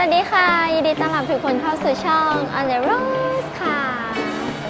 วัสดีค่ะ ยินดีต้อนรับทุกคนเข้าสู่ช่อง On the Rose ค่ะ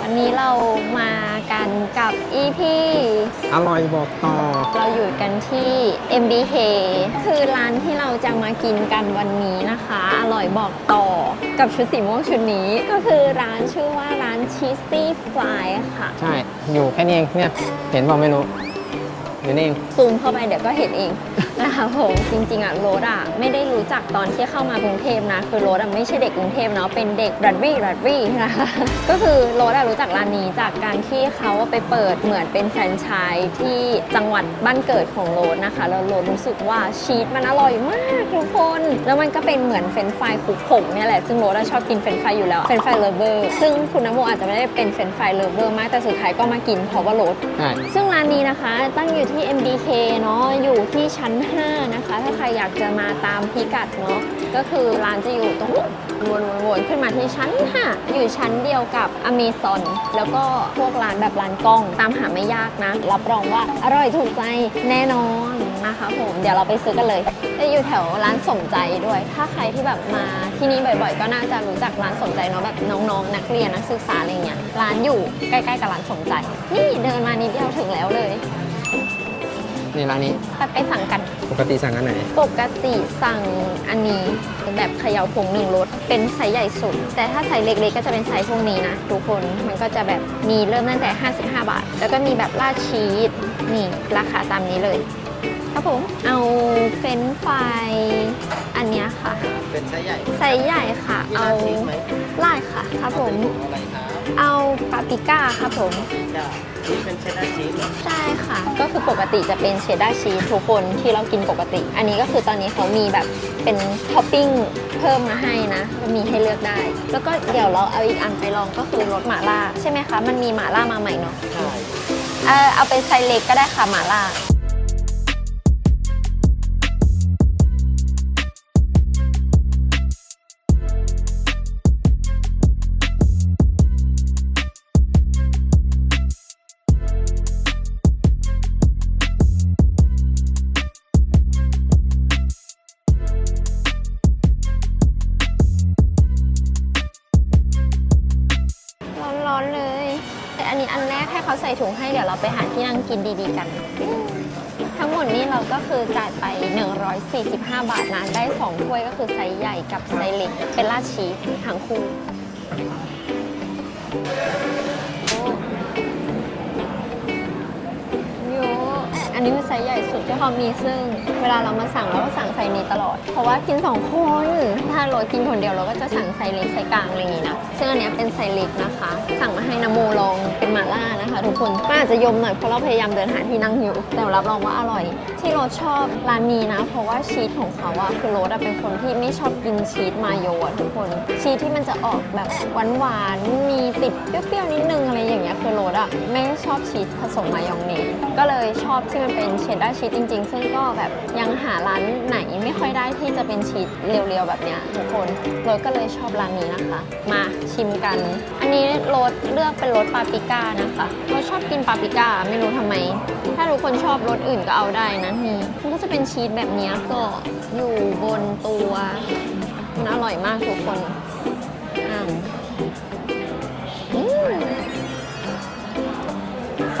วันนี้เรามากันกับ EP อร่อยบอกต่อ เราอยู่กันที่ MBK คือร้านที่เราจะมากินกันวันนี้นะคะ อร่อยบอกต่อกับชุดสีม่วงชุดนี้ก็คือร้านชื่อว่าร้าน Cheesy Fly ค่ะ ใช่ อยู่แค่นี้เองเนี่ย เห็นบอกไม่รู้ อยู่นี่เองซูมเข้าไปเดี๋ยวก็เห็นเองนะคะผมจริงๆอะโรสอะไม่ได้รู้จักตอนที่เข้ามากรุงเทพนะ คือโรสอะไม่ใช่เด็กกรุงเทพเนาะเป็นเด็กรัดวี่รัดวี่นะคะก็คือโรสอะรู้จักร้านนี้จากการที่เขาไปเปิดเหมือนเป็นแฟรนไชส์ที่จังหวัดบ้านเกิดของโรสนะคะแล้วโรสรู้สึกว่าชีสมันอร่อยมากทุกคน แล้วมันก็เป็นเหมือนเฟรนช์ฟรายคลุกผงเนี่ยแหละซึ่งโรสอะชอบกินเฟรนช์ฟรายอยู่แล้วเฟรนช์ฟรายเลเวอร์ซึ่งคุณน้ำโมอาจจะไม่ได้เป็นเฟรนช์ฟรายเลเวอร์มากแต่สุดท้ายก็มากินเพราะว่าโรสใช่ซึ่งร้านนี้นะคะตั้งอยู่ที่ที่ MBK เนาะอยู่ที่ชั้น 5 นะคะ ถ้าใครอยากจะมาตามพิกัดเนาะก็คือร้านจะอยู่ตรงวนๆๆขึ้นมาที่ชั้น 5 อยู่ชั้นเดียวกับ Amazon แล้วก็พวกร้านแบบร้านกล้องตามหาไม่ยากนะ รับรองว่าอร่อยถูกใจแน่นอนนะคะผม เดี๋ยวเราไปซื้อกันเลยจะอยู่แถวร้านสมใจด้วย ถ้าใครที่แบบมาที่นี่บ่อยๆ ก็น่าจะรู้จักร้านสมใจเนาะแบบน้องๆ นักเรียนนักศึกษาอะไรเงี้ยร้านอยู่ใกล้ๆกับร้านสมใจ นี่เดินมานิดเดียวถึงแล้วเลย นี่ร้านนี้ไปไปสั่งกัน ปกติสั่งอันไหน ปกติสั่งอันนี้แบบเขย่าผงหนึ่งรสเป็นไซส์ใหญ่สุด แต่ถ้าไซส์เล็กๆก็จะเป็นไซส์พวกนี้นะ ทุกคนมันก็จะแบบมีเริ่มตั้งแต่ 55 บาท แล้วก็มีแบบราดชีสนี่ราคาตามนี้เลย ครับผมเอาเฟรนช์ฟรายอันเนี้ยค่ะ เป็นไซส์ใหญ่ไซส์ใหญ่ค่ะมีเอาราดชีสไหมราดค่ะ ครับผมเอาเป็นถุงอะไรครับ เอาปาปริก้าครับผมชีสจ้ะนี่เป็นเชดดาร์ชีสเหรอใช่ค่ะ ก็คือปกติจะเป็นเชดดาร์ชีสทุกคนที่เรากินปกติ อันนี้ก็คือตอนนี้เขามีแบบเป็นท็อปปิ้งเพิ่มมาให้นะก็มีให้เลือกได้ แล้วก็เดี๋ยวเราเอาอีกอันไปลองก็คือรสหม่าล่าใช่ไหมคะ มันมีหม่าล่ามาใหม่เนาะใช่เออเอาเป็นไซส์เล็กก็ได้ค่ะหม่าล่า นนี้อันแรกให้เขาใส่ถุงให้เดี๋ยวเราไปหาที่นั่งกินดีๆกัน ทั้งหมดนี้เราก็คือจ่ายไป 145 บาทนะได้2ถ้วยก็คือไซส์ใหญ่กับไซส์เล็กเป็นราดชีสทั้งคู่ นี้คือไซส์ใหญ่สุดที่เขามีซึ่ง เวลาเรามาสั่งเราก็สั่งไซส์นี้ตลอด เพราะว่ากิน 2 คน ถ้าเรากินคนเดียวเราก็จะสั่งไซส์เล็กไซส์กลางอะไรอย่างงี้นะซึ่งอันนี้เป็นไซส์เล็กนะคะ สั่งมาให้นโมลองเป็นมาล่านะคะทุกคนก็อาจจะยมหน่อยเพราะเราพยายามเดินหาที่นั่งอยู่ แต่รับรองว่าอร่อย ที่โรสชอบร้านนี้นะ เพราะว่าชีสของเขาอะคือโรสอะเป็นคนที่ไม่ชอบกินชีสมาโยอะทุกคน ชีสที่มันจะออกแบบหวานๆมีติดเปรี้ยวๆนิดนึงอะไรอย่างเงี้ยคือโรสอะไม่ชอบชีสผสมมายองเนสก็เลยชอบที่มันเป็นเชดดาร์ชีสจริง ๆ ซึ่งก็แบบยังหาร้านไหนไม่ค่อยได้ที่จะเป็นชีสเรียวๆแบบเนี้ยทุกคนโรสก็เลยชอบร้านนี้นะคะ มาชิมกัน อันนี้โรสเลือกเป็นรสปาปริก้านะคะโรสชอบกินปาปริก้าไม่รู้ทำไม ถ้าทุกคนชอบรสอื่นก็เอาได้นะนี่มันก็จะเป็นชีสแบบเนี้ยก็อยู่บนตัวมันอร่อยมากทุกคน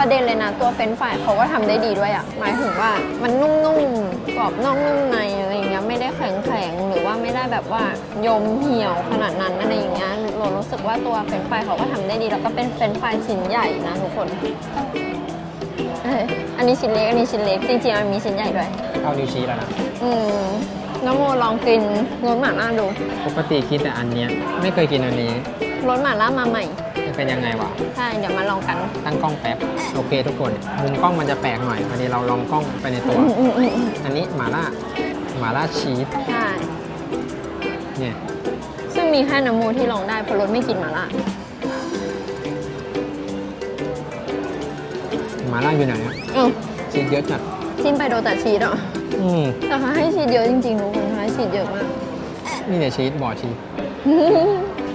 ประเด็นเลยนะ ตัวเฟรนช์ฟรายเขาก็ทำได้ดีด้วยอะหมายถึงว่ามันนุ่มๆ กรอบนอกนุ่มในอะไรอย่างเงี้ยไม่ได้แข็งๆ หรือว่าไม่ได้แบบว่ายมเหี่ยวขนาดนั้นอะไรอย่างเงี้ยเรารู้สึกว่าตัวเฟรนช์ฟรายเขาก็ทำได้ดีแล้วก็เป็นเฟรนช์ฟรายชิ้นใหญ่นะทุกคนเอ้ยอันนี้ชิ้นเล็กอันนี้ชิ้นเล็กจริงๆมันมีชิ้นใหญ่ด้วยเข้านิวชีแล้วนะอืมน้ำโมลองกินรสหม่าล่าดู ปกติกินแต่อันเนี้ยไม่เคยกินอันนี้รสหม่าล่ามาใหม่จะ เป็นยังไงวะใช่เดี๋ยวมาลองกัน ตั้งกล้องแป๊บ โอเคทุกคนมุมกล้องมันจะแปลกหน่อยวันนี้เราลองกล้องไปในตัวอืมอืมอืมอืมอันนี้หม่าล่าหม่าล่าชีสใช่เนี่ยซึ่งมีแค่น้ำโมที่ลองได้เพราะรสไม่กินหม่าล่าหม่าล่าอยู่ไหนอะอืมชีสเยอะจัดจิ้มไปโดนแต่ชีสอะอืมแต่เขาให้ชีสเยอะจริงๆทุกคนเขาให้ชีสเยอะมากนี่เนี่ยชีสบ่อชีส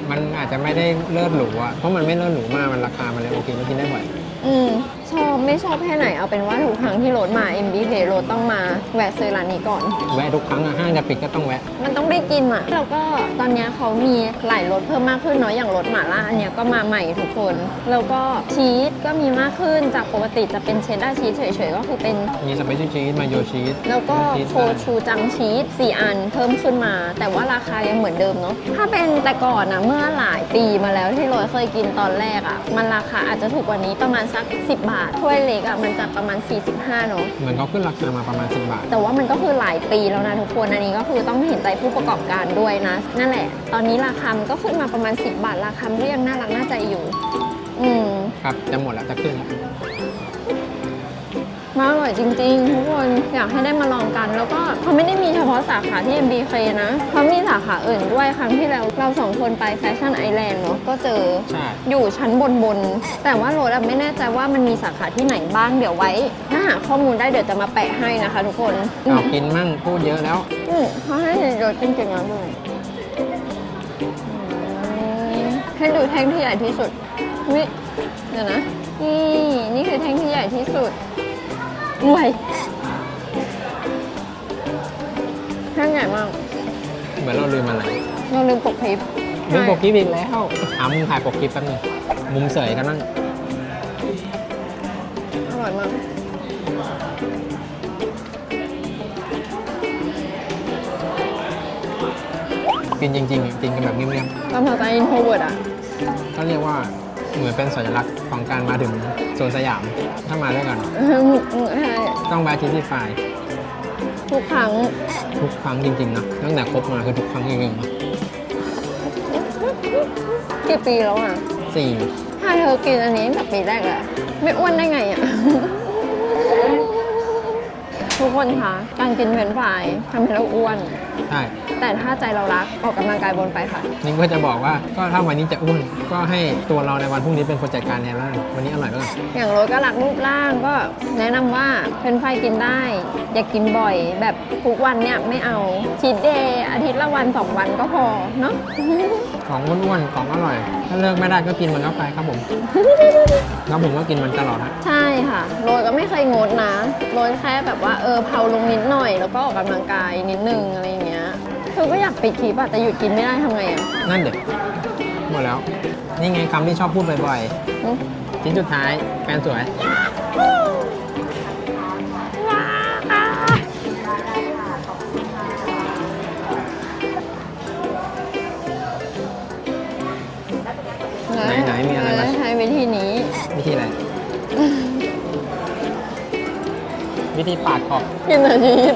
มันอาจจะไม่ได้เลิศหรูอะเพราะมันไม่เลิศหรูมากมันราคามันเลยโอเคมันกินได้บ่อยอืม ชอบไม่ชอบแค่ไหนเอาเป็นว่าทุกครั้งที่รถมา MBK รถต้องมาแวะซื้อร้านนี้ก่อน แวะทุกครั้งอะห้างจะปิดก็ต้องแวะ มันต้องได้กินอะแล้วก็ตอนเนี้ยเขามีหลายรสเพิ่มมากขึ้นเนาะอย่างรสหม่าล่าอันเนี้ยก็มาใหม่ทุกคน แล้วก็ชีสก็มีมากขึ้นจากปกติจะเป็นเชดดาร์ชีสเฉยๆก็คือเป็น มีสไปซี่ชีสมาโยชีสแล้วก็ชีสโคชูจังชีส4อันเพิ่มขึ้นมา แต่ว่าราคายังเหมือนเดิมเนาะถ้าเป็นแต่ก่อนนะเมื่อหลายปีมาแล้วที่โรยเคยกินตอนแรกอะ่ะมันราคาอาจจะถูกกว่านี้ประมาณสัก 10 บาทถ้วยเล็กอะ่ะมันจะประมาณ 45เนาะเหมือนเขาขึ้นราคามาประมาณ 10 บาท แต่ว่ามันก็คือหลายปีแล้วนะทุกคน อันนี้ก็คือต้องเห็นใจผู้ประกอบการด้วยนะ นั่นแหละ ตอนนี้ราคามันก็ขึ้นมาประมาณ 10 บาท ราคามันก็ยังน่ารักน่าใจอยู่ อืม ครับ จะหมดแล้วจะขึ้นแล้ว มาอร่อยจริงๆ ทุกคนอยากให้ได้มาลองกัน แล้วก็เขาไม่ได้มีเฉพาะสาขาที่ MBK นะเขามีสาขาอื่นด้วยครั้งที่แล้วเราสองคนไปแฟชั่นไอแลนด์เนาะก็เจอใช่ อยู่ชั้นบนบนๆแต่ว่าโรดอะไม่แน่ใจว่ามันมีสาขาที่ไหนบ้างเดี๋ยวไว้ ถ้าหาข้อมูลได้เดี๋ยวจะมาแปะให้นะคะ ทุกคนเอากินมั่งพูดเยอะแล้ว อืมเขาให้รสจริงๆนะมึงอืมให้ดูแท่งที่ใหญ่ที่สุดวิเดี๋ยวนะนี่นี่คือแท่งที่ใหญ่ที่สุด รวยแท่งใหญ่มาก เหมือนเราลืมอะไรเราลืมปกคลิปลืมปกคลิปอีกแล้วหามุมถ่ายปกคลิปแป๊บนึงมุมเสยกันบ้างอร่อยมากกินจริงๆกินกันแบบเงียบตามภาษาอินโทรเวิร์ดอะๆก็เรียกว่าเหมือนเป็นสัญลักษณ์ของการมาถึง โซนสยาม ถ้ามาด้วยกันใช่ต้องแวะที่ที่ไฟทุกครั้ง ทุกครั้งจริงๆนะตั้งแต่คบมาคือทุกครั้งจริงๆนะกี่ปีแล้วอะสี่ถ้าเธอกินอันนี้ตั้งแต่ปีแรกเลยไม่อ้วนได้ไงอะ ทุกคนคะการกินเฟรนช์ฟรายทำให้เราอ้วน ใช่ แต่ถ้าใจเรารักออกกำลังกายบนไปค่ะนี่ก็จะบอกว่าก็ถ้าวันนี้จะอ้วนก็ให้ตัวเราในวันพรุ่งนี้เป็นคนจัดการแทนแล้วกันวันนี้อร่อยมากอย่างโรสก็รักรูปร่างก็แนะนำว่าเฟรนช์ฟรายกินได้ อย่ากกินบ่อย แบบทุกวันเนี่ยไม่เอาชีทเดย์อาทิตย์ละวันสองวันก็พอเนาะของอ้วนๆของอร่อย ถ้าเลิกไม่ได้ก็กินมันเข้าไปครับผม แล้วผมก็กินมันตลอดฮะใช่ค่ะโรยก็ไม่เคยงดนะโรยแค่แบบว่าเออเผาลงนิดหน่อย แล้วก็ออกกำลังกายนิดนึงอะไรอย่างเงี้ยคือก็อยากปิดคลิปอะแต่หยุดกินไม่ได้ทำไงอะนั่นเด็กหมดแล้ว นี่ไงคำที่ชอบพูดบ่อยอืมๆชิ้นสุดท้ายแฟนสวย ไหนๆมีอะไรบ้าง ใช้วิธีนี้ วิธีอะไร วิธีปาดขอบกินแต่ชีส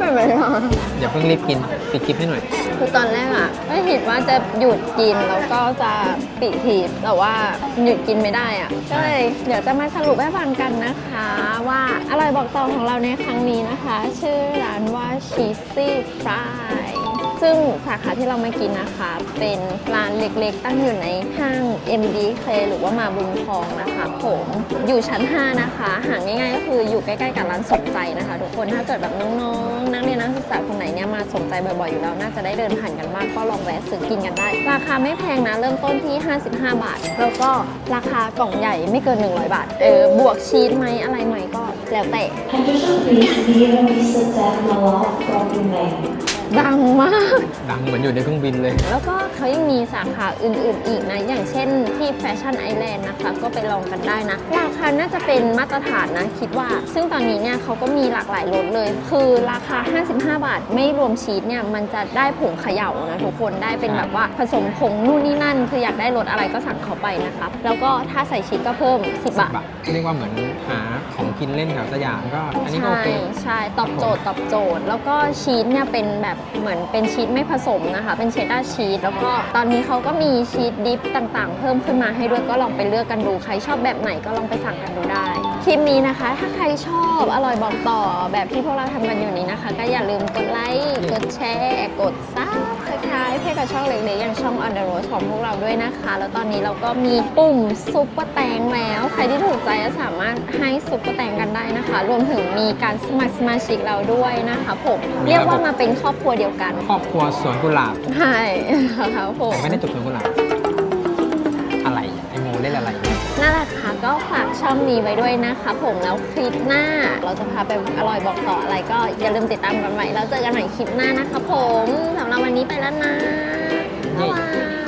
ค่อยไปไหมคะอย่าเพิ่งรีบกินปิดคลิปให้หน่อย คือตอนแรกอะก็คิดว่าจะหยุดกินแล้วก็จะปิดคลิปแต่ว่าหยุดกินไม่ได้อะก็เลยเดี๋ยวจะมาสรุปให้ฟังกันนะคะ ว่าอร่อยบอกต่อของเราในครั้งนี้นะคะ ชื่อร้านว่า Cheesy Fry ซึ่งสาขาที่เรามากินนะคะ เป็นร้านเล็กๆ ตั้งอยู่ในห้าง MDK หรือว่ามาบุญทองนะคะผมอยู่ชั้น 5 นะคะ ห่างง่ายๆก็คืออยู่ใกล้ๆกับร้านสมใจนะคะ ทุกคนถ้าเกิดแบบน้องๆนักเรียนนักศึกษาคนไหนเนี่ยมาสนใจบ่อยๆอยู่แล้วน่าจะได้เดินผ่านกันมากก็ลองแวะซื้อกินกันได้ ราคาไม่แพงนะเริ่มต้นที่ 55 บาท แล้วก็ราคากล่องใหญ่ไม่เกิน 100 บาท เออบวกชีสไหมอะไรไหมก็แล้วแต่ Henderson Beach Beer bisa dan Malak Compliment. ดังมาก ดังเหมือนอยู่ในเครื่องบินเลย แล้วก็เขายังมีสาขาอื่นๆอีกนะ อย่างเช่นที่แฟชั่นไอแลนด์นะคะ ก็ไปลองกันได้นะ ราคาน่าจะเป็นมาตรฐานนะ คิดว่า ซึ่งตอนนี้เนี่ยเขาก็มีหลากหลายรสเลย คือราคา 55 บาท ไม่รวมชีสเนี่ย มันจะได้ผงเขย่านะทุกคนได้เป็นแบบว่าผสมผงนู่นนี่นั่น คืออยากได้รสอะไรก็สั่งเขาไปนะครับ แล้วก็ถ้าใส่ชีสก็เพิ่ม 10 บาทบาทเรียกว่าเหมือนหาของกินเล่นแถวสยามก็ อันนี้ก็โอใช่เคใช่ ตอบโจทย์ ตอบโจทย์ แล้วก็ชีสเนี่ยเป็นแบบเหมือนเป็นชีสไม่ผสมนะคะ เป็นเชดดาร์ชีสแล้วก็ตอนนี้เขาก็มีชีสดิฟต่างๆ เพิ่มขึ้นมาให้ด้วยก็ลองไปเลือกกันดูใครชอบแบบไหนก็ลองไปสั่งกันดูได้คลิปนี้นะคะ ถ้าใครชอบอร่อยบอกต่อแบบที่พวกเราทำกันอยู่นี้นะคะ ก็อย่าลืมกดไลค์กดแชร์ กดซับ สไครป์ให้กับช่องเล็กๆอย่างช่อง On the Road ของพวกเราด้วยนะคะ แล้วตอนนี้เราก็มีปุ่มซุปเปอร์แตงแล้ว ใครที่ถูกใจก็สามารถให้ซุปเปอร์แตงกันได้นะคะ รวมถึงมีการสมัครสมาชิกเราด้วยนะคะผมเรียกว่ามาเป็นครอบครัวเดียวกันครอบครัวสวนกุหลาบใช่ค่ะผมแต่ไม่ได้จบสวนกุหลาบได้หลายๆ นั่นแหละค่ะก็ฝากช่องนี้ไว้ด้วยนะคะผมแล้วคลิปหน้า เราจะพาไปอร่อยบอกต่ออะไรก็อย่าลืมติดตามกันใหม่แล้วเจอกันใหม่คลิปหน้านะคะผมสำหรับวันนี้ไปแล้วนะบ๊ายบาย